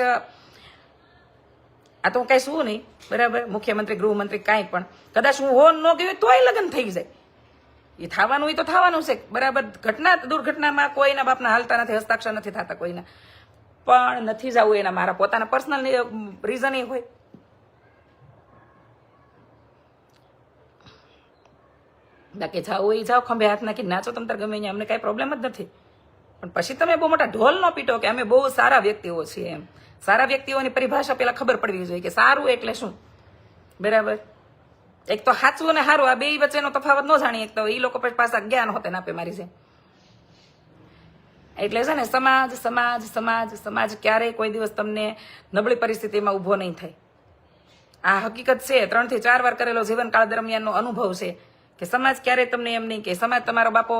આ તો હું શું નહીં, બરાબર? મુખ્યમંત્રી, ગૃહમંત્રી કાંઈ પણ. કદાચ હું હો ન ગયો તોય લગ્ન થઈ જાય. એ થવાનું એ તો થવાનું છે, બરાબર? ઘટના, દુર્ઘટનામાં કોઈના બાપના હાલતા નથી, હસ્તાક્ષર નથી થતા કોઈના. પણ નથી જવું એના મારા પોતાના પર્સનલ રીઝન એ હોય. બાકી જાઓ એ જાઓ, ખંભે હાથ નાખી નાચો તમ ગમે અમને કાંઈ પ્રોબ્લેમ જ નથી. પણ પછી તમે બહુ મોટા ઢોલ ન પીટો કે અમે બહુ સારા વ્યક્તિઓ છીએ એમ. સારા વ્યક્તિઓની પરિભાષા પેલા ખબર પડવી જોઈએ કે સારું એટલે શું? બરાબર? એક તો સાચું અને સારું, આ બે વચ્ચેનો તફાવત ન જાણી એક તો. એ લોકો પાસે જ્ઞાન હોતે આપે મારી છે એટલે છે ને, સમાજ સમાજ સમાજ સમાજ ક્યારેય કોઈ દિવસ તમને નબળી પરિસ્થિતિમાં ઊભો નહીં થાય. આ હકીકત છે, ત્રણથી ચાર વાર કરેલો જીવનકાળ દરમિયાનનો અનુભવ છે. કે સમાજ ક્યારેય તમને એમ નહીં કે સમાજ તમારો બાપો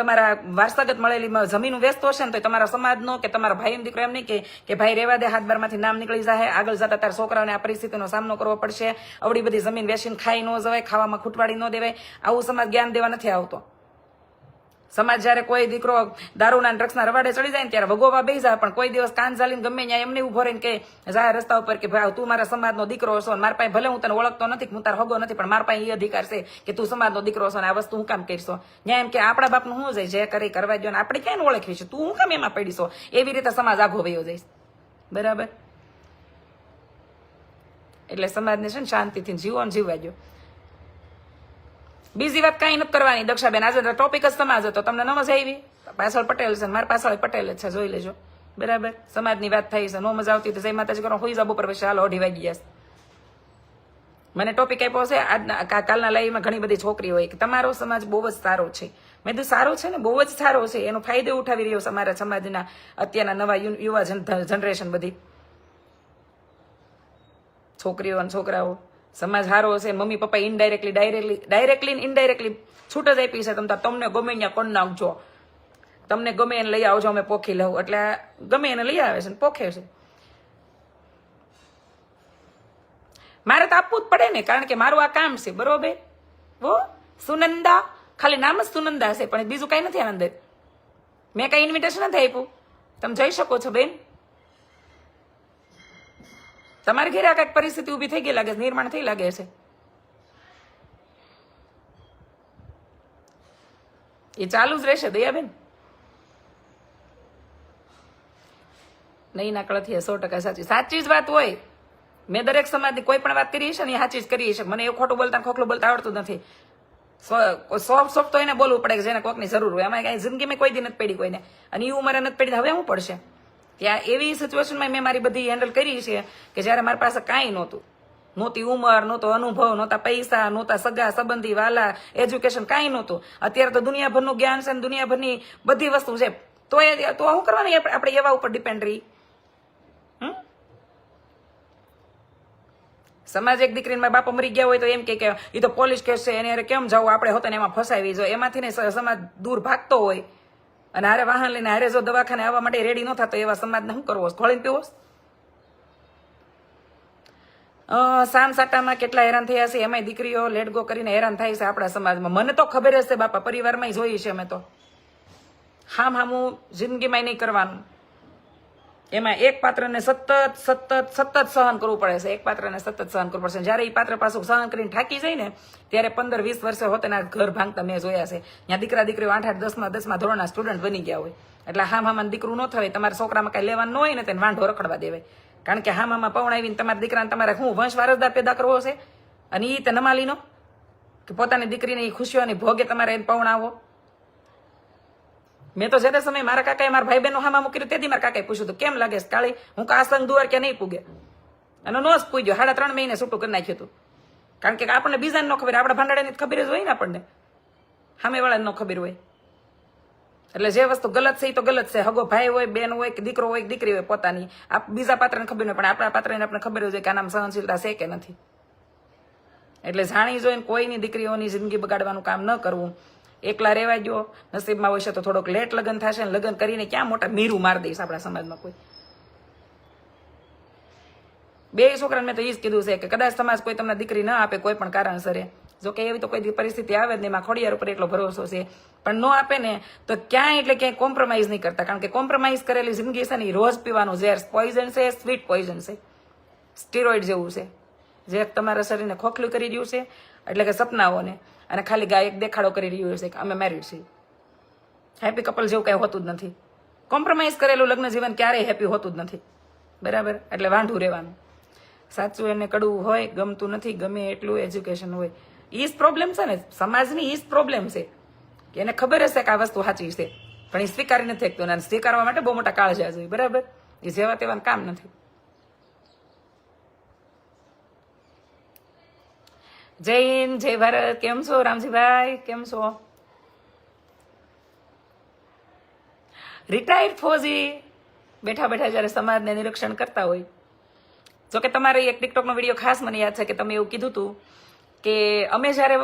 તમારા વારસાગત મળેલી જમીન વેચતો હશે ને તો તમારા સમાજનો કે તમારા ભાઈ દીકરો એમ નહીં કે કે ભાઈ રેવા દે, હાથ બારમાંથી નામ નીકળી જાય આગળ જતા તારા છોકરાઓને આ પરિસ્થિતિનો સામનો કરવો પડશે. અવડી બધી જમીન વેચીને ખાઈ ન જવાય, ખાવામાં ખૂટવાડી ન દેવાય. આવું સમાજ જ્ઞાન દેવા નથી આવતો. સમાજ જ્યારે કોઈ દીકરો દારૂના ડ્રગ્સના રવાડે ચડી જાય ને ત્યારે વગોવા બેસી જાય, પણ કોઈ દિવસ કાન ચાલીને ગમે ત્યાં એમને ઊભો રહીને કે જાય રસ્તા ઉપર કે ભાઈ તું મારા સમાજનો દીકરો છો મારા પાસે ભલે હું તને ઓળખતો નથી હું તારો હગો નથી, પણ મારા પાસે એ અધિકાર છે કે તું સમાજનો દીકરો છો ને આ વસ્તુ હું કામ કરશો. ત્યાં એમ કે આપણા બાપનું શું જાય, જે કરી કરવા દો ને આપણે ક્યાં ઓળખવી છે તું હું કામ એમાં પડીશો એવી રીતે સમાજ આઘો વયો જઈશ બરાબર? એટલે સમાજને છે ને શાંતિથી જીવો ને જીવવા દો બીજી વાત કાંઈ નથી કરવાની. દક્ષાબેન, આજે ટોપિક જ સમાજ હતો. તમને ન મજા આવી? પાછળ પટેલ છે મારા પાછળ પટેલ જ છે, જોઈ લેજો. બરાબર? સમાજની વાત થઈ છે, નો મજા આવતી તો જય માતાજી કરો. હોઈ જાવ ઉપર પછી, હાલો, અઢી વાગી ગયા મને ટોપિક આપ્યો છે, આજના કાલના લાઈવમાં ઘણી બધી છોકરી હોય કે તમારો સમાજ બહુ જ સારો છે. મેં કીધું, સારો છે ને? બહુ જ સારો છે. એનો ફાયદો ઉઠાવી રહ્યો છે અમારા સમાજના અત્યારના નવા યુવા જનરેશન બધી. છોકરીઓ અને છોકરાઓ. સમાજ સારો હશે, mummy papa indirectly directly directly indirectly છૂટ જ આપી છે. તમ તમને ગમે ત્યાં કોણ નાખજો. તમને ગમે એને લઈ આવજો, અમે પોખી લઉં. એટલે ગમે એને લઈ આવે છે ને પોખે છે. મારે તો આપવું જ પડે ને, કારણ કે મારું આ કામ છે, બરોબર? હો, સુનંદા. ખાલી નામ જ સુનંદા છે, પણ બીજું કઈ નથી આનંદ. મેં કઈ ઇન્વિટેશન નથી આપ્યું. તમે જઈ શકો છો બેન. તમારે ઘેરે આ કંઈક પરિસ્થિતિ ઊભી થઈ ગઈ લાગે છે? નિર્માણ થઈ લાગે છે? એ ચાલુ જ રહેશે દયાબેન. નહીં ના કળથી સો ટકા સાચી. સાચી જ વાત હોય. મેં દરેક સમાજની કોઈ પણ વાત કરી છે ને એ સાચી જ કરી છે મને એવું ખોટું બોલતા ખોખલું બોલતા આવડતું નથી. સોફ સોફ તો એને બોલવું પડે કે જેને કોકની જરૂર હોય. એમાં કઈ જિંદગીમાં કોઈ દી નથી પડી કોઈને. અને એ ઉંમરે નથી પડી. હવે શું પડશે? ત્યાં એવી સિચ્યુએશનમાં મેં મારી બધી હેન્ડલ કરી છે કે જ્યારે મારી પાસે કાંઈ નહોતું. નહોતી ઉંમર, નહોતો અનુભવ, નહોતા પૈસા, નહોતા સગા, સંબંધી, વાલા એજ્યુકેશન કાંઈ નહોતું. અત્યારે તો દુનિયાભરનું જ્ઞાન છે દુનિયાભરની બધી વસ્તુ છે. તો એ તો શું કરવાની આપણે એવા ઉપર ડિપેન્ડ રહી? સમાજ એક દીકરીના બાપા મરી ગયા હોય તો એમ કે એ તો પોલીસ કેસ છે, એને કેમ જવું? આપણે હોતા એમાં ફસાવી જો એમાંથી ને સમાજ દૂર ભાગતો હોય. અને હારે વાહન લઈને હારે જો દવાખાને આવવા માટે રેડી ન થતો એવા સમાજને શું કરવો? ખોળીને પીવો? સામ સાટામાં કેટલા હેરાન થયા છે, એમાંય દીકરીઓ લેટગો કરીને હેરાન થાય છે આપણા સમાજમાં. મને તો ખબર હશે બાપા, પરિવારમાં જોઈએ છે અમે તો. હામ હામું જિંદગીમાં નહીં કરવાનું. એમાં એક પાત્રને સતત સતત સતત સહન કરવું પડે છે. એક પાત્રને સતત સહન કરવું પડશે. જ્યારે એ પાત્ર પાછું સહન કરીને થાકી જાય ને, ત્યારે પંદર, વીસ વર્ષે હોત એના ઘર ભાંગતા મેં જોયા છે. ત્યાં દીકરા, દીકરીઓ આઠ આઠ, દસમાં દસમાં ધોરણના સ્ટુડન્ટ બની ગયા હોય. એટલે હા મામાને દીકરું ન થવાય, તમારા છોકરામાં કાંઈ લેવાનું ન હોય ને તેને વાંઢો રખડવા દેવાય. કારણ કે હા મામા પવન આવીને તમારા દીકરાને તમારે હું વંશ વારસદાર પેદા કરવો છે અને એ તે નમાલીનો કે પોતાની દીકરીને એ ખુશીઓની ભોગે તમારે એને પવણાવો? મેં તો જે સમય મારા કાકાએ મારા ભાઈ બહેનો હામાં મૂકી તેથી મારા કાકાએ પૂછ્યું કેમ લાગે કાળી? હું કાસંગ દુવાર કે નહીં પૂગે? અને નો જ પૂજ્યો. સાડા ત્રણ મહિને છૂટું કરી નાખ્યું હતું. કારણ કે આપણને બીજાને ન ખબર, આપણા ભાંડાડાની ખબર જ હોય ને આપણને. સામેવાળાને ન ખબર હોય. એટલે જે વસ્તુ ગલત છે એ તો ગલત છે. હગો ભાઈ હોય, બેન હોય, કે દીકરો હોય, કે દીકરી હોય, પોતાની. આ બીજા પાત્રને ખબર નહીં પણ આપણા પાત્રને આપણે ખબર હોય કે આનામાં સહનશીલતા છે કે નથી. એટલે જાણી જોઈને કોઈની દીકરીઓની જિંદગી બગાડવાનું કામ ન કરવું. એકલા રહેવા દો નસીબમાં હોય છે તો થોડોક લેટ લગ્ન થશે ને લગ્ન કરીને ક્યાં મોટા મીરું મારી દઈશ આપણા સમાજમાં કોઈ. બે છોકરાને મેં તો એ જ કીધું છે કે કદાચ સમાજ કોઈ તમને દીકરી ના આપે કોઈ પણ કારણસરે જો કે એવી તો કોઈ પરિસ્થિતિ આવે જ નહીં, એમાં ખોડિયાર ઉપર એટલો ભરોસો છે. પણ ન આપે ને, તો ક્યાંય એટલે ક્યાંય કોમ્પ્રોમાઇઝ નહીં કરતા. કારણ કે કોમ્પ્રોમાઇઝ કરેલી જિંદગી છે ને રોજ પીવાનું ઝેર. પોઈઝન છે સ્વીટ પોઈઝન છે. સ્ટીરોઇડ જેવું છે. જે તમારા શરીરને ખોખલું કરી રહ્યું છે, એટલે કે સપનાઓને. અને ખાલી ગાય એક દેખાડો કરી રહ્યું છે કે અમે મેરિડ છીએ. હેપી કપલ જેવું કાંઈ હોતું જ નથી. કોમ્પ્રોમાઇઝ કરેલું લગ્ન જીવન ક્યારેય હેપી હોતું જ નથી. બરાબર? એટલે વાંઢું રહેવાનું. સાચું એને કડવું હોય, ગમતું નથી, ગમે એટલું એજ્યુકેશન હોય. ઈ જ પ્રોબ્લેમ છે ને. સમાજની ઈ જ પ્રોબ્લેમ છે. કે એને ખબર હશે કે આ વસ્તુ સાચી છે. પણ એ સ્વીકારી નથી શકતો અને સ્વીકારવા માટે બહુ મોટા કાળજા જોઈએ બરાબર? એ જેવા તેવા કામ નથી. જય હિન્દ, જય ભારત. કેમ છો રામજીભાઈ? કેમ છો? રિટાયર્ડ ફોજી બેઠા બેઠા જ્યારે સમાજને નિરીક્ષણ કરતા હોય. જો કે તમારે એક ટિકટોકનો વીડિયો ખાસ મને યાદ છે કે તમે એવું કીધું હતું કે અમે જ્યારે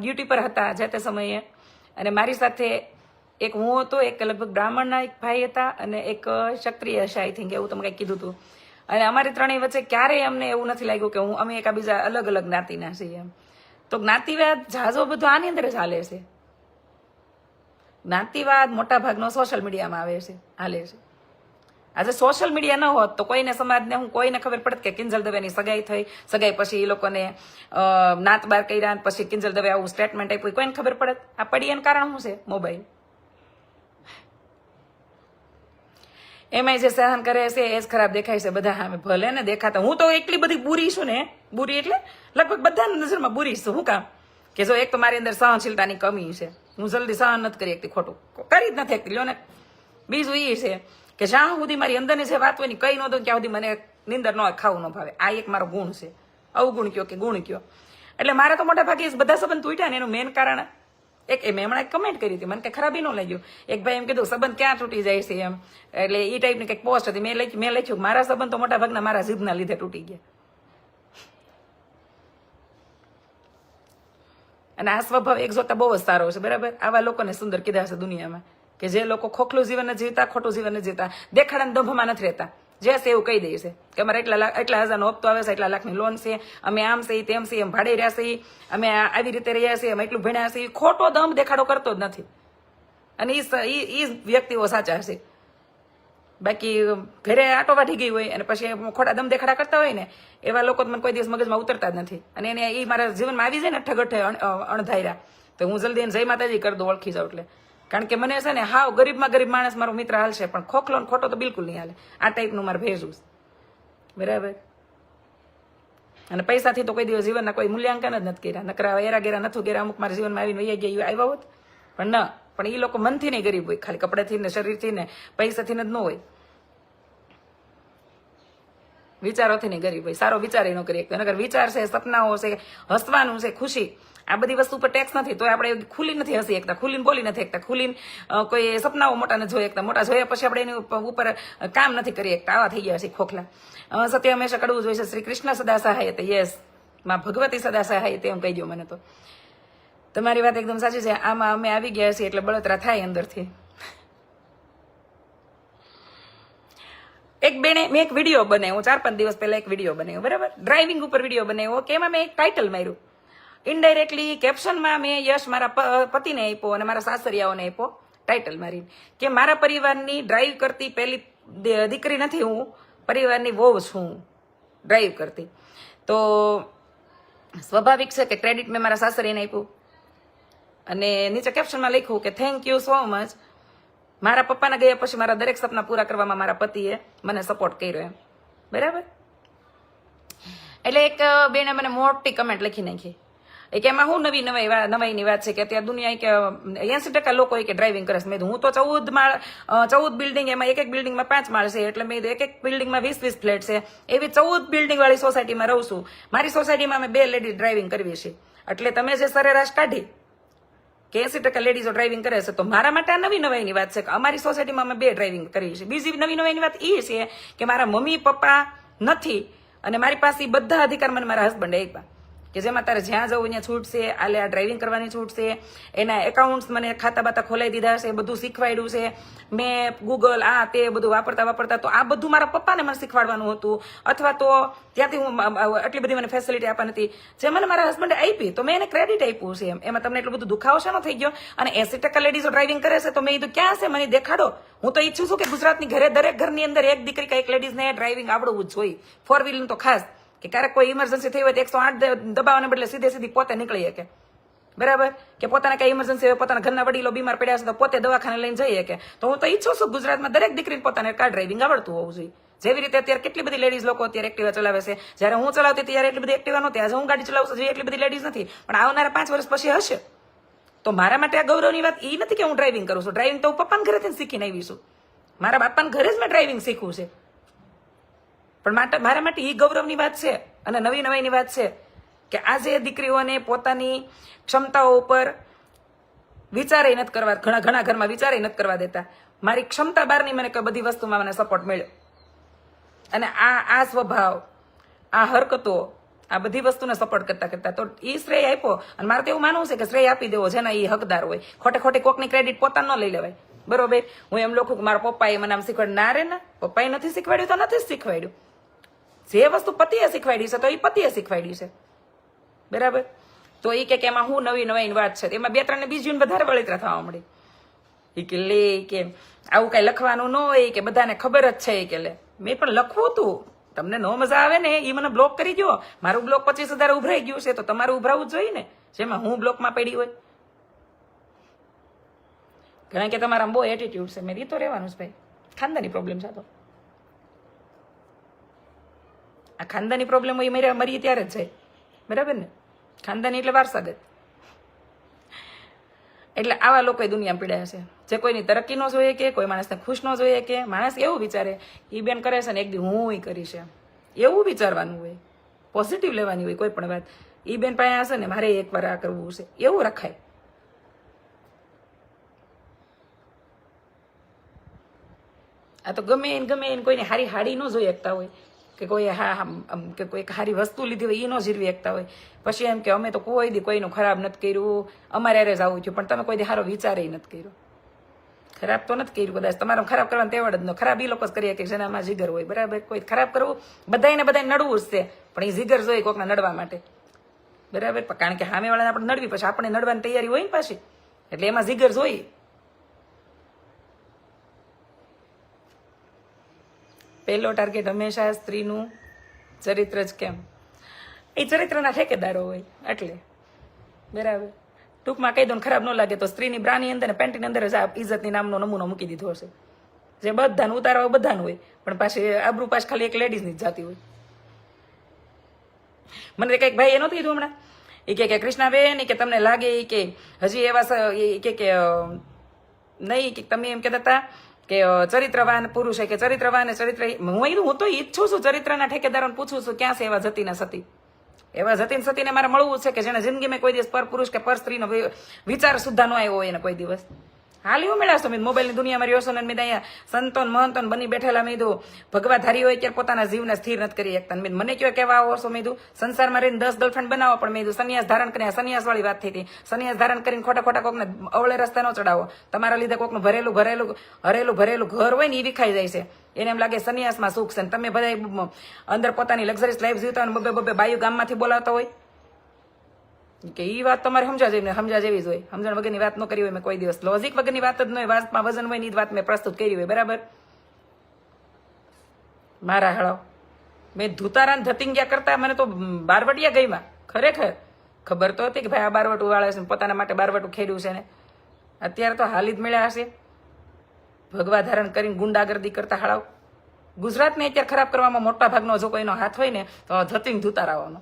ડ્યુટી પર હતા જે તે સમયે, અને મારી સાથે એક હું હતો, એક લગભગ બ્રાહ્મણના એક ભાઈ હતા અને એક ક્ષત્રિય હશે આઈ થિંક એવું તમે કંઈક કીધું હતું અને અમારી ત્રણેય વચ્ચે ક્યારેય અમને એવું નથી લાગ્યું કે હું, અમે એકાબીજા અલગ અલગ જ્ઞાતિના છીએ એમ. તો જ્ઞાતિવાદ ઝાઝો બધો આની અંદર જ હાલે છે. જ્ઞાતિવાદ મોટા ભાગનો સોશિયલ મીડિયામાં આવે છે, હાલે છે. આજે સોશિયલ મીડિયા ન હોત તો કોઈને સમાજને હું કોઈને ખબર પડત કે કિંજલ દવેની સગાઈ થઈ, સગાઈ પછી એ લોકોને નાત બાર કર્યા પછી કિંજલ દવે આવું સ્ટેટમેન્ટ આપ્યું, કોઈને ખબર પડત? આ પડી એનું કારણ શું છે? મોબાઈલ એમાંય જે સહન કરે છે, એ જ ખરાબ દેખાય છે બધા સામે. ભલે ને દેખાતા. હું તો એટલી બધી બુરી છું ને, બુરી એટલે લગભગ બધાની નજરમાં બુરી છું. શું કામ? કે જો એક તો મારી અંદર સહનશીલતાની કમી છે. હું જલ્દી સહન નથી કરી શકતી ખોટું. કરી જ નથી શકતી. લ્યો ને. બીજું એ છે કે જ્યાં સુધી મારી અંદરની જે વાત હોય ને, કઈ નહોતું ત્યાં સુધી મને નિંદર ન ખાવું ન ભાવે. આ એક મારો ગુણ છે. અવગુણ કયો કે ગુણ કયો? એટલે મારે તો મોટા ભાગે બધા સંબંધ તૂટ્યા ને, એનું મેન કારણ એક એમ હમણાં કમેન્ટ કરી હતી. મને કંઈ ખરાબી ન લાગ્યું. એક ભાઈ એમ કીધું, સંબંધ ક્યાં તૂટી જાય છે એમ. એટલે એ ટાઈપની કંઈક પોસ્ટ હતી. મેં લખી મેં લખ્યું મારા સંબંધ તો મોટા ભાગના મારા જીભના લીધે તૂટી ગયા. અને આ સ્વભાવ એક જોતા બહુ જ સારો છે, બરાબર? આવા લોકોને સુંદર કીધા છે દુનિયામાં કે જે લોકો ખોખલું જીવન જીવતા, ખોટું જીવન જીવતા, દેખાડાના દંભમાં નથી રહેતા. જે છે એવું કહી દે છે કે અમારે એટલા લાખ એટલા હજારનો હપ્તો આવે છે, એટલા લાખની લોન છે, અમે આમ છે તેમ છે, એમ ભાડે રહ્યા છીએ અમે આવી રીતે રહ્યા છીએ અમે એટલું ભણ્યા છીએ ખોટો દમ દેખાડો કરતો જ નથી. અને એ એ વ્યક્તિઓ સાચા હશે બાકી ઘરે આટો વાઢી ગઈ હોય અને પછી ખોટા દમ દેખાડા કરતા હોય ને, એવા લોકો મને કોઈ દિવસ મગજમાં ઉતરતા જ નથી. અને એને એ મારા જીવનમાં આવી જાય ને અઠગઠે અણ- અણધાર્યા. તો હું જલ્દી જય માતાજી કરી દઉં, ઓળખી જાઉં એટલે. કારણ કે મને છે ને, હાવ ગરીબમાં ગરીબ માણસ મારો મિત્ર હાલશે, પણ ખોખલો ને ખોટો તો બિલકુલ નહીં હાલે. આ ટાઈપનું મારે ભેજવું બરાબર? અને પૈસાથી તો કોઈ દિવસ જીવનના કોઈ મૂલ્યાંકન જ નથી કર્યા. નકરા એરા ગેરા નથી ગેરા અમુક મારા જીવનમાં આવીને વૈયા ગયા આવ્યા હોત. પણ ના. પણ એ લોકો મનથી નહીં ગરીબ હોય. ખાલી કપડાથી ને શરીરથી ને પૈસાથી ને જ ન હોય. વિચારોથી નહીં ગરીબ હોય. સારો વિચાર એ ન કરી શકતો. નગર વિચાર છે, સપનાઓ છે, હસવાનું છે, ખુશી. આ બધી વસ્તુ પર ટેક્સ નથી તો આપણે ખુલી નથી હસી એકતા, ખુલીને બોલી નથી એકતા, ખુલીને કોઈ સપનાઓ મોટા નથી જોઈ એકતા, મોટા જોયા પછી આપણે એની ઉપર- ઉપર કામ નથી કરી એકતા, આવા થઈ ગયા છે ખોખલા. સત્ય હંમેશા કડવું જોઈએ છે, શ્રી કૃષ્ણ સદા સહાય યસમાં ભગવતી સદા સહાય તે એમ કહી દો મને તો. તમારી વાત એકદમ સાચી છે, આમાં અમે આવી ગયા છીએ એટલે બળતરા થાય અંદરથી. એક બેને, મેં એક વીડિયો બનાવ્યો, ચાર પાંચ દિવસ પહેલા એક વીડિયો બનાવ્યો, બરાબર? ડ્રાઇવિંગ ઉપર વીડિયો બનાવ્યો, કે એમાં મેં એક ટાઇટલ માર્યું. ઇનડાયરેક્ટલી કેપ્શનમાં મેં યશ મારા પતિને આપ્યો અને મારા સાસરિયાઓને આપ્યો. ટાઇટલ મારી. કે મારા પરિવારની ડ્રાઈવ કરતી પહેલી દીકરી નથી હું, પરિવારની વહુ છું ડ્રાઈવ કરતી. તો સ્વાભાવિક છે કે ક્રેડિટ મેં મારા સાસરીને આપ્યું. અને નીચે કેપ્શનમાં લખ્યું કે થેન્ક યુ સો મચ મારા પપ્પાના ગયા પછી મારા દરેક સપના પૂરા કરવામાં મારા પતિએ મને સપોર્ટ કર્યો એમ. બરાબર? એટલે એક બેને મને મોટી કમેન્ટ લખી નાખી. કે એમાં હું નવી નવાઈ નવાઈની વાત છે કે અત્યારે દુનિયા કે એસી ટકા લોકો કે ડ્રાઇવિંગ કરે છે. મેં હું તો ચૌદ માળ ચૌદ બિલ્ડિંગ એમાં એક એક બિલ્ડિંગમાં પાંચ માળ છે, એટલે મેં એક એક બિલ્ડિંગમાં વીસ વીસ ફ્લેટ છે. એવી ચૌદ બિલ્ડિંગવાળી સોસાયટીમાં રહું છું. મારી સોસાયટીમાં અમે બે લેડી ડ્રાઇવિંગ કરવી છે એટલે તમે જે સરેરાશ કાઢી કે એસી ટકા લેડીઝો ડ્રાઇવિંગ કરે છે, તો મારા માટે આ નવી નવાઈની વાત છે કે અમારી સોસાયટીમાં અમે બે ડ્રાઇવિંગ કરીએ છીએ. બીજી નવી નવાઈની વાત એ છે કે મારા મમ્મી પપ્પા નથી અને મારી પાસે બધા અધિકાર મને મારા હસબન્ડે આપ્યા. કે જેમાં તારે જ્યાં જવું ત્યાં છૂટ છે આલે આ ડ્રાઇવિંગ કરવાની છૂટ છે એના એકાઉન્ટ્સ મને ખાતા બાતા ખોલાવી દીધા છે બધું શીખવાડ્યું છે મેં ગૂગલ આ તે બધું વાપરતા વાપરતા તો આ બધું મારા પપ્પાને મને શીખવાડવાનું હતું. અથવા તો ત્યાંથી હું અ, બધી મને ફેસિલિટી આપવાની હતી. જે મને મારા હસબન્ડે આપી તો મેં એને ક્રેડિટ આપ્યું છે એમ. એમાં તમને એટલું બધું દુખાવો શાનો થઈ ગયો? અને એસી ટકા લેડીઝો ડ્રાઇવિંગ કરે છે તો મેં કીધું ક્યાં છે? મને દેખાડો. હું તો ઈચ્છું છું કે ગુજરાતની ઘરે દરેક ઘરની અંદર એક દીકરી કે એક લેડીઝને ડ્રાઇવિંગ આવડવું જ જોઈએ. ફોર વ્હીલનું તો ખાસ. કે ક્યારેક કોઈ ઇમરજન્સી થઈ હોય તો એકસો આઠ દબાવવાને બદલે સીધે સીધી પોતે નીકળી શકે. બરાબર? કે પોતાને કઈ ઇમરજન્સી હોય, પોતાના ઘરના વડીલો બીમાર પડ્યા છે તો પોતે દવાખાને લઈને જઈએ કે તો હું તો ઈચ્છું છું ગુજરાતમાં દરેક દીકરીને પોતાને કાર ડ્રાઇવિંગ આવડતું હોવું જોઈએ. જેવી રીતે અત્યારે કેટલી બધી લેડીઝ લોકો અત્યારે એક્ટિવા ચલાવે છે. જ્યારે હું ચલાવતી ત્યારે એટલી બધી એક્ટિવા નહોતી. આજે હું ગાડી ચલાવું છું એટલી બધી લેડીઝ નથી. પણ આવનારા પાંચ વર્ષ પછી હશે. તો મારા માટે આ ગૌરવની વાત એ નથી કે હું ડ્રાઇવિંગ કરું છું. ડ્રાઇવિંગ તો હું પપ્પાના ઘરેથી શીખીને આવી છું. મારા બાપાના ઘરે જ મેં ડ્રાઇવિંગ શીખવું છે. પણ મારા માટે એ ગૌરવની વાત છે અને નવી નવાઈની વાત છે કે આજે દીકરીઓને પોતાની ક્ષમતાઓ ઉપર વિચારે નથી કરવા, ઘણા ઘણા ઘરમાં વિચારે નથી કરવા દેતા. મારી ક્ષમતા બહારની મને કોઈ બધી વસ્તુમાં મને સપોર્ટ મળ્યો. અને આ આ સ્વભાવ, આ હરકતો, આ બધી વસ્તુને સપોર્ટ કરતા કરતા. તો એ શ્રેય આપ્યો અને મારે તો એવું માનવું છે કે શ્રેય આપી દેવો જેના એ હકદાર હોય. ખોટે ખોટે કોકની ક્રેડિટ પોતાનો લઈ લેવાય. બરોબર? હું એમ લખું કે મારા પપ્પાએ મને આમ શીખવાડ્યું. ના રે ને, પપ્પાએ નથી શીખવાડ્યું તો નથી શીખવાડ્યું. જે વસ્તુ પતિએ શીખવાડી છે, તો એ પતિએ શીખવાડી છે. બરાબર? તો એ કે એમાં હું નવી નવી વાત છે. એમાં બે ત્રણ બીજું વધારે બળતરા થવા મળી. એ કે લે કે આવું કઈ લખવાનું ન હોય કે બધાને ખબર જ છે કે લે. મેં પણ લખવું હતું તમને ન મજા આવે ને એ મને બ્લોક કરી દો મારું બ્લોક પચીસ હજાર ઉભરાઈ ગયું છે, તો તમારું ઉભરાવું જોઈએ ને. જેમાં હું બ્લોકમાં પડી હોય. કારણ કે તમારા બહુ એટીટ્યુડ છે. મેં રીતો તો રહેવાનું છે ભાઈ. ખાનદાની પ્રોબ્લેમ છે તો. આ ખાનદાની પ્રોબ્લેમ હોય એ મરી મરીએ ત્યારે જ જાય. બરાબર ને? ખાનદાની એટલે વારસાગત. એટલે આવા લોકોએ દુનિયા પીડાયા છે. જે કોઈની તરક્કી ન જોઈએ કે કોઈ માણસને ખુશ ન જોઈએ કે માણસ એવું વિચારે એ બેન કરે છે ને એક દી હું કરીશ એમ. એવું વિચારવાનું હોય. પોઝિટિવ લેવાની હોય કોઈ પણ વાત. એ બેન પાસે હશે ને મારે એકવાર આ કરવું છે. એવું રખાય. આ તો ગમે એને ગમે એને કોઈને હારી હાડી ન જોઈ શકતા હોય. કે કોઈ હા આમ કે કોઈ હારી વસ્તુ લીધી હોય એ ન જીરવી એકતા હોય. પછી એમ કે અમે તો કોઈ દી કોઈનું ખરાબ નથી કર્યું. અમારે અરે જ આવું થયું, પણ તમે કોઈ દી સારો વિચારે નથી કર્યો. ખરાબ તો નથી કર્યું કદાચ. તમારો ખરાબ કરવાનું તેવડ જ ન ખરાબ એ લોકો જ કરીએ કે જેનામાં જીગર હોય. બરાબર? કોઈ ખરાબ કરવું બધાને બધાને નડવું જ છે. પણ એ જીગર જોઈએ કોકને નડવા માટે. બરાબર? કારણ કે સામેવાળાને આપણે નડવી, પછી આપણે નડવાની તૈયારી હોય ને પાછી. એટલે એમાં જીગર જોઈએ પહેલો ટાર્ગેટ હંમેશા સ્ત્રીનું ચરિત્ર જ કેમ? એ ચરિત્રના ઠેકેદારો હોય, એટલે. બરાબર. ટૂંકમાં કહી દો ખરાબ ન લાગે તો સ્ત્રીની બ્રાની અંદર ને પેન્ટની અંદર જ આ ઇજ્જતની નામનો નમૂનો મૂકી દીધો હશે. જે બધાને ઉતારવા બધાનું હોય, પણ પાછી આબરૂ પાછ ખાલી એક લેડીઝની જ જાતી હોય. મને કંઈક ભાઈ એ નહોતું કીધું હમણાં. એ કે કૃષ્ણાબેન ઈ કે તમને લાગે એ કે હજી એવા કે કે નહીં કે તમે એમ કહેતા હતા કે ચરિત્રવાન પુરુષ કે ચરિત્રવાન ચરિત્ર હું હું તો ઈચ્છું છું ચરિત્રના ઠેકેદારોને પૂછું છું, ક્યાં છે એવા જતી ને સતી? એવા જતીન સતીને મારે મળવું છે કે જેને જિંદગીમાં કોઈ દિવસ પર પુરુષ કે પર સ્ત્રીનો વિચાર સુદ્ધા ન આવ્યો હોય એને કોઈ દિવસ. હાલ હું મેળા છો મેં મોબાઈલની દુનિયામાં રહ્યો છો ને મેં અહીંયા સંતોન મહંતોન બની બેઠેલા મેં દો ભગવા ધારી હોય ત્યારે પોતાના જીવને સ્થિર નથી કરી શકતા મેં મને કયો કેવા આવો છો મેં સંસારમાં રહીને દસ ગર્લફ્રેન્ડ બનાવો, પણ મેં સંન્યાસ ધારણ કરીને સંન્યાસ વાળી વાત થઈ હતી. સંન્યાસ ધારણ કરીને ખોટા ખોટા કોકને અવળે રસ્તા ન ચડાવો. તમારા લીધે કોકનું ભરેલું ભરેલું હરેલું ભરેલું ઘર હોય ને એ વિખાઈ જાય છે. એને એમ લાગે સંન્યાસમાં સુખ છે તમે બધા અંદર પોતાની લક્ઝરીસ લાઈફ જીવતા હોય બબે બબે બાયુ ગામમાંથી બોલાવતા હોય. કે એ વાત તમારે સમજા જેવી સમજા જેવી જ હોય. સમજણ વગરની વાત ન કરી હોય, મેં કોઈ દિવસ લોજિક વગરની વાત જ ન વાતમાં વજન હોયની વાત મેં પ્રસ્તુત કરી હોય, બરાબર? મારા હળાવ મેં ધુતારા ને ધતિંગ્યા કરતા મને તો બારવટિયા ગઈમાં ખરેખર. ખબર તો હતી કે ભાઈ આ બારવટું વાળે છે પોતાના માટે બારવટું ખેડ્યું છે ને. અત્યારે તો હાલી જ મળ્યા હશે. ભગવા ધારણ કરીને ગુંડાગર્દી કરતા હળાવ ગુજરાતને અત્યારે ખરાબ કરવામાં મોટા ભાગનો જો કોઈનો હાથ હોય ને, તો ધતિંગ ધુતારાવાનો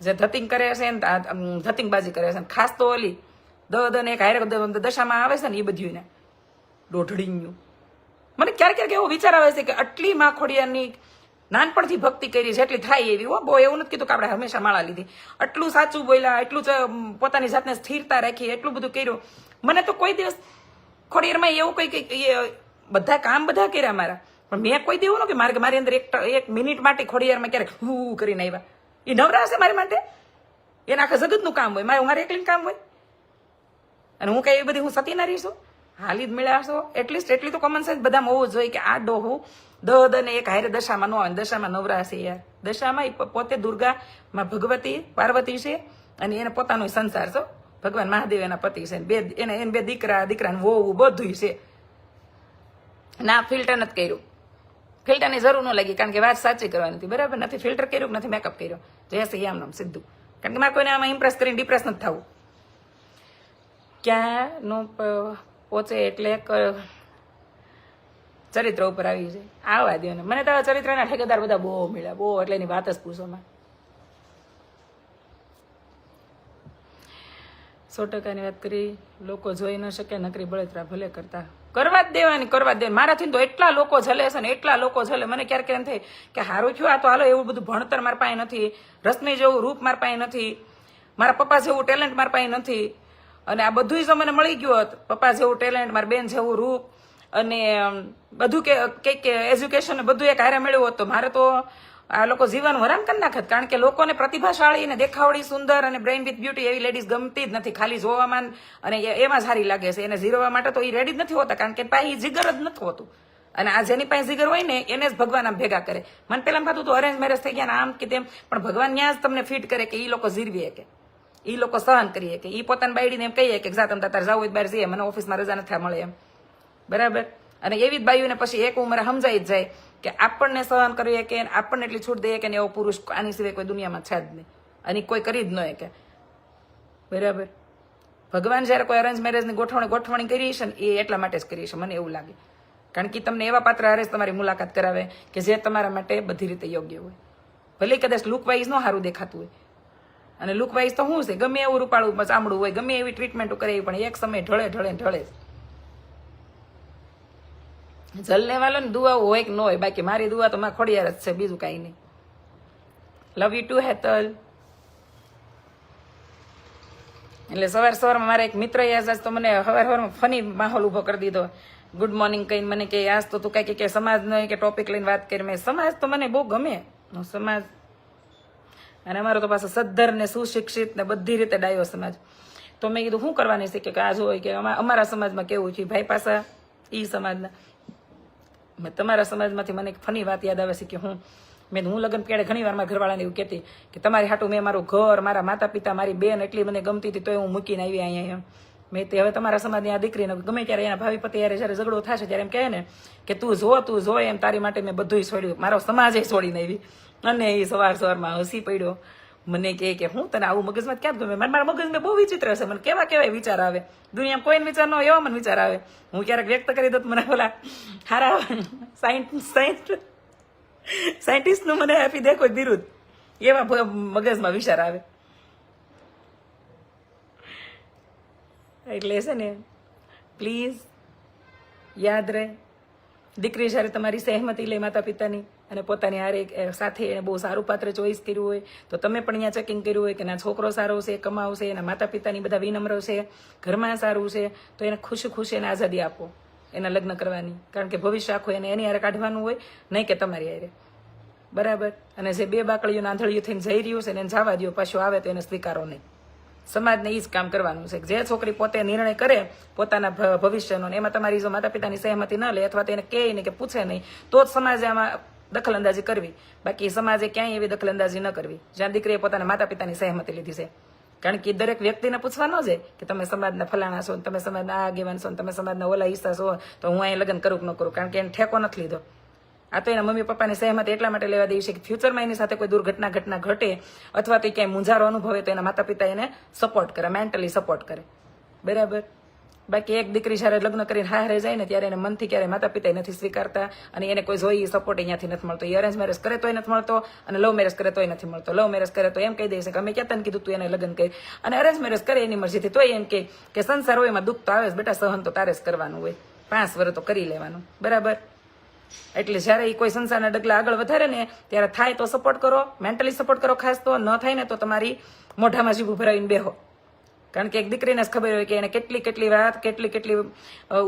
જે ધતિંગ કરે છે ને ધતિંગબાજી કરે છે ખાસ તો ઓલી દ દ એક હારે દશામાં આવે છે ને એ બધું ને દોઢડીયું મને ક્યારેક ક્યારેક એવો વિચાર આવે છે કે આટલી માખોડિયાની નાનપણથી ભક્તિ કરી છે, એટલી થાય એવી, હો, બહુ એવું નથી કીધું કે આપણે હંમેશા માળા લીધી. આટલું સાચું બોલ્યા એટલું પોતાની જાતને સ્થિરતા રાખી, એટલું બધું કર્યું. મને તો કોઈ દિવસ ખોડિયારમાં એવું કંઈ કંઈક બધા કામ બધા કર્યા મારા. પણ મેં કોઈ દેવું ન કે મારે મારી અંદર એક એક મિનિટ માટે ખોડિયારમાં ક્યારેક હું કરીને આવ્યા. એ નવરા હશે મારી માટે? એના આખા જગતનું કામ હોય. મારે મારે એકલીનું કામ હોય? અને હું કઈ એ બધી હું સતી ના રહીશું હાલી જ મેળાશો એટલીસ્ટ એટલી તો કોમન સેન્સ બધામાં હોવું જોઈએ કે આ ડોહું દદ દ ને એક હારે દશામાં ન હોય દશામાં નવરાશે યાર. દશામાં એ પોતે દુર્ગા માં ભગવતી, પાર્વતી છે અને એને પોતાનો સંસાર છે ભગવાન મહાદેવ એના પતિ છે. બે એને એને બે દીકરા, દીકરાને વહુ બધું છે. ના ફિલ્ટર નથી કર્યું. ફિલ્ટરની જરૂર ન લાગી, કારણ કે વાત સાચી કરવાની હતી. બરાબર? નથી ફિલ્ટર કર્યું, નથી મેકઅપ કર્યો. જય સહી આમ નામ સીધું. કારણ કે મારે કોઈને આમાં ઇમ્પ્રેસ કરીને ડિપ્રેસ નથી થવું. ક્યાં નો પહોંચે એટલે ચરિત્ર ઉપર આવી છે આવવા દો મને તો ચરિત્રના ઠેકેદાર બધા બહુ મળ્યા, બહુ, એટલે એની વાત જ પૂછો સો ટકાની વાત કરી, લોકો જોઈ ન શકે, નકરી બળતરા ભલે કરતા. કરવા જ દેવાની, કરવા જ દેવાની. મારાથી તો એટલા લોકો જલે છે ને એટલા લોકો જલે મને ક્યારેક એમ થાય કે હારું થયું, આ તો હાલો એવું બધું ભણતર મારા પાસે નથી રશ્મિ જેવું રૂપ મારા પાસે નથી, મારા પપ્પા જેવું ટેલેન્ટ મારા પાસે નથી. અને આ બધું જો મને મળી ગયું હતું, પપ્પા જેવું ટેલેન્ટ, મારા બેન જેવું રૂપ, અને બધું કે કંઈક એજ્યુકેશન બધું એક હારે મેળવ્યું હતું મારે તો આ લોકો જીવન હરામ કરી નાખત કારણ કે લોકોને પ્રતિભાશાળી અને દેખાવડી સુંદર અને બ્રેઇન વિથ બ્યુટી એવી લેડીઝ ગમતી જ નથી, ખાલી જોવામાં અને એમાં સારી લાગે છે. એને જીરવા માટે તો એ રેડી જ નથી હોતા, કારણ કે પાસે જીગર જ નથી હોતું. અને આ જેની પાસે જીગર હોય ને, એને જ ભગવાન આમ ભેગા કરે. મને પેલા થતું તો અરેન્જ મેરેજ થઈ ગયા આમ કે તેમ, પણ ભગવાન જ તમને ફિટ કરે કે એ લોકો જીરવી કે એ લોકો સહન કરીએ કે એ પોતાની બાયડીને એમ કહીએ કે, જા તમે તારે જવું હોય બહાર જઈએ, મને ઓફિસમાં રજા નથી મળે એમ. બરાબર? અને એવી જ બાયુને પછી એક ઉંમરે સમજાઈ જ જાય કે આપણને સહન કરીએ કે આપણને એટલી છૂટ દઈએ કે એવો પુરુષ આની સિવાય કોઈ દુનિયામાં છે જ નહીં. અને કોઈ કરી જ ન કે બરાબર? ભગવાન જ્યારે કોઈ અરેન્જ મેરેજની ગોઠવણી ગોઠવણી કરી છે ને, એ એટલા માટે જ કરી છે, મને એવું લાગે. કારણ કે તમને એવા પાત્ર હારે તમારી મુલાકાત કરાવે કે જે તમારા માટે બધી રીતે યોગ્ય હોય. ભલે કદાચ લુક વાઇઝ ન સારું દેખાતું હોય. અને લુક વાઇઝ તો શું છે? ગમે એવું રૂપાળું ચામડું હોય, ગમે એવી ટ્રીટમેન્ટ કરે પણ એક સમય ઢળે ઢળે ઢળે જલને વાલો ને દુઆ હોય કે ન હોય, બાકી મારી દુઆ તો મારા ખોડિયાર જ છે, બીજું કાંઈ નહીં. Love you too Hetal. એટલે સવાર સવારમાં મારા એક મિત્ર આજ તો મને સવાર સવારમાં ફની માહોલ ઊભો કરી દીધો. ગુડ મોર્નિંગ કહીને મને કે, આજ તો તું કાંઈ કે સમાજનો કે ટોપિક લઈને વાત કરી. મેં સમાજ તો મને બહુ ગમે. સમાજ. અને અમારો તો પાસે સદ્ધર ને સુશિક્ષિત ને બધી રીતે ડાયો સમાજ. તો મેં કીધું, શું કરવાની છે? કે આ હોય કે અમા- અમારા સમાજમાં કેવું છે? ભાઈ પાસા ઈ સમાજના. તમારા સમાજમાંથી મને એક ફની વાત યાદ આવે છે કે હું મેં હું લગ્ન પેડે ઘણી વાર મારા ઘરવાળાને એવું કહેતી કે તમારી હાટું મેં મારું ઘર, મારા માતા પિતા મારી બેન એટલી મને ગમતી હતી, તોય હું મૂકીને આવી અહીંયા એમ મેં તે હવે તમારા સમાજની આ દીકરીને ગમે ત્યારે એના ભાવિ પતિ યારે જ્યારે ઝઘડો થશે ત્યારે એમ કહે ને કે તું જો તું જો એમ તારી માટે મેં બધુંય છોડ્યું. મારો સમાજે છોડીને આવી. અને એ સવાર સવારમાં હસી પડ્યો. મને કહે કે હું તને આવું મગજમાં ક્યાં ગમે? મારા મગજમાં બહુ વિચિત્ર છે મને કેવા કેવા વિચાર આવે? દુનિયામાં કોઈને વિચાર ન એવા મને વિચાર આવે. હું ક્યારેક વ્યક્ત કરી દઉં મને બોલા હારા સાયન્સ સાયન્ટિસ્ટનું મને આપી દે કોઈ બિરુદ. એવા મગજમાં વિચાર આવે. એટલે છે ને પ્લીઝ યાદ રહે. દીકરી જ્યારે તમારી સહેમતી લે માતા પિતાની અને પોતાની હારે સાથે એને બહુ સારું પાત્ર ચોઈસ કર્યું હોય, તો તમે પણ અહીંયા ચેકિંગ કર્યું હોય કે ના, છોકરો સારો છે, કમાવશે, એના માતા પિતાની બધા વિનમ્ર છે, ઘરમાં સારું છે, તો એને ખુશી ખુશ એને આઝાદી આપો, એના લગ્ન કરવાની. કારણ કે ભવિષ્ય આખું એને એની હારે કાઢવાનું હોય, નહીં કે તમારી હારે. બરાબર? અને જે બે બાકડીઓ આંધળીઓ થઈને જઈ રહ્યું છે એને જવા દો પાછું આવે તો એને સ્વીકારો નહીં. સમાજને એ જ કામ કરવાનું છે. જે છોકરી પોતે નિર્ણય કરે પોતાના ભવિષ્યનો એમાં તમારી જો માતા પિતાની સહેમતી ન લે અથવા તો એને કહે નહીં કે પૂછે નહીં, તો જ સમાજ આમાં દખલઅંદાજી કરવી. બાકી સમાજે ક્યાંય એવી દખલંદાજી ન કરવી. જ્યાં દીકરીએ પોતાના માતા પિતાની સહેમતી લીધી છે. કારણ કે દરેક વ્યક્તિને પૂછવા ન જાય કે તમે સમાજના ફલાણા છો, તમે સમાજના આ આગેવાન છો, તમે સમાજના ઓલા હિસ્સા છો, તો હું અહીંયા લગ્ન કરું કે ન કરું? કારણ કે એને ઠેકો નથી લીધો. આ તો એના મમ્મી પપ્પાની સહેમતી એટલા માટે લેવા દેવી છે કે ફ્યુચરમાં એની સાથે કોઈ દુર્ઘટના ઘટના ઘટે અથવા તો એ ક્યાંય મૂંઝારો અનુભવે તો એના માતા પિતા એને સપોર્ટ કરે મેન્ટલી સપોર્ટ કરે. બરાબર? બાકી એક દીકરી જ્યારે લગ્ન કરીને હારે જાય ને ત્યારે એને મનથી ક્યારે માતા પિતા નથી સ્વીકારતા અને એને કોઈ જોઈ સપોર્ટ અહીંયાથી નથી મળતો. એ અરેન્જ મેરેજ કરે તોય નથી મળતો અને લવ મેરેજ કરે તોય નથી મળતો. લવ મેરેજ કરે તો એમ કહી દઈશ કે અમે ક્યાં તને કીધું તું એને લગ્ન કરી. અને અરેન્જ મેરેજ કરે એની મરજીથી તોય એમ કહે કે સંસાર હોય એમાં દુઃખ તો આવે બેટા, સહન તો તારે જ કરવાનું હોય. પાંચ વર્ષ તો કરી લેવાનું. બરાબર? એટલે જ્યારે એ કોઈ સંસારના ડગલા આગળ વધારે ને ત્યારે થાય તો સપોર્ટ કરો મેન્ટલી સપોર્ટ કરો ખાસ તો, ન થાય ને તો તમારી મોઢામાં જીભ ભરાવીને બેહો. કારણ કે એક દીકરીને જ ખબર હોય કે એને કેટલી કેટલી વાત કેટલી કેટલી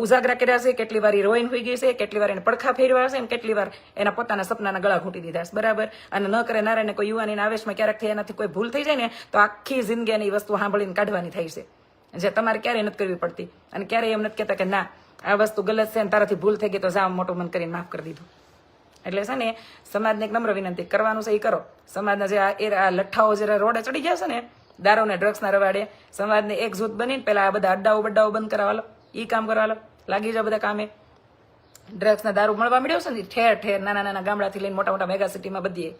ઉજાગરા કર્યા છે, કેટલી વાર રોઈન હોઈ ગઈ છે, કેટલી વાર એને પડખા ફેરવા છે કેટલી વાર એના પોતાના સપનાના ગળા ઘૂંટી દીધા છે. બરાબર? અને ન કરે નારાયણને કોઈ યુવાનીના આવેશમાં ક્યારેક એનાથી કોઈ ભૂલ થઈ જાય ને, તો આખી જિંદગી એની વસ્તુ સાંભળીને કાઢવાની થાય છે. જે તમારે ક્યારેય નથી કરવી પડતી. અને ક્યારેય એમ નથી કહેતા કે ના, આ વસ્તુ ગલત છે અને તારાથી ભૂલ થઈ ગઈ તો જા મોટું મન કરીને માફ કરી દીધું. એટલે છે ને, સમાજને એક નમ્ર વિનંતી કરવાનું છે એ કરો. સમાજના જે આ લઠ્ઠાઓ જરા રોડે ચડી ગયા છે ને દારૂ ને ડ્રગ્સના રવાડે સમાજને એક જૂથ બનીને પેલા આ બધા અડ્ડાઓ બડ્ડાઓ બંધ કરાવવા લો ઈ કામ કરવા લો લાગી જાવ બધા કામે. ડ્રગ્સના દારૂ મળવા મળ્યો છે ને, ઠેર ઠેર નાના નાના ગામડાથી લઈને મોટા મોટા મેગા સિટીમાં બધીએ.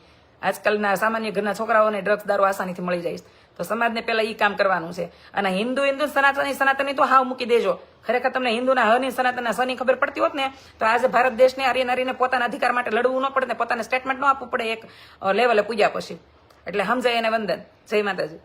આજકાલના સામાન્ય ઘરના છોકરાઓને ડ્રગ્સ દારૂ આસાનીથી મળી જાય તો સમાજને પહેલાં ઈ કામ કરવાનું છે. અને હિન્દુ હિન્દુ સનાતની સનાતની તો હાવ મૂકી દેજો. ખરેખર તમને હિન્દુના હની સનાતનના સની ખબર પડતી હોત ને, તો આજે ભારત દેશને હરી નરીને પોતાના અધિકાર માટે લડવું ન પડે ને પોતાને સ્ટેટમેન્ટ ન આપવું પડે એક લેવલે પૂજ્યા પછી. એટલે સમજાય એને વંદન. જય માતાજી.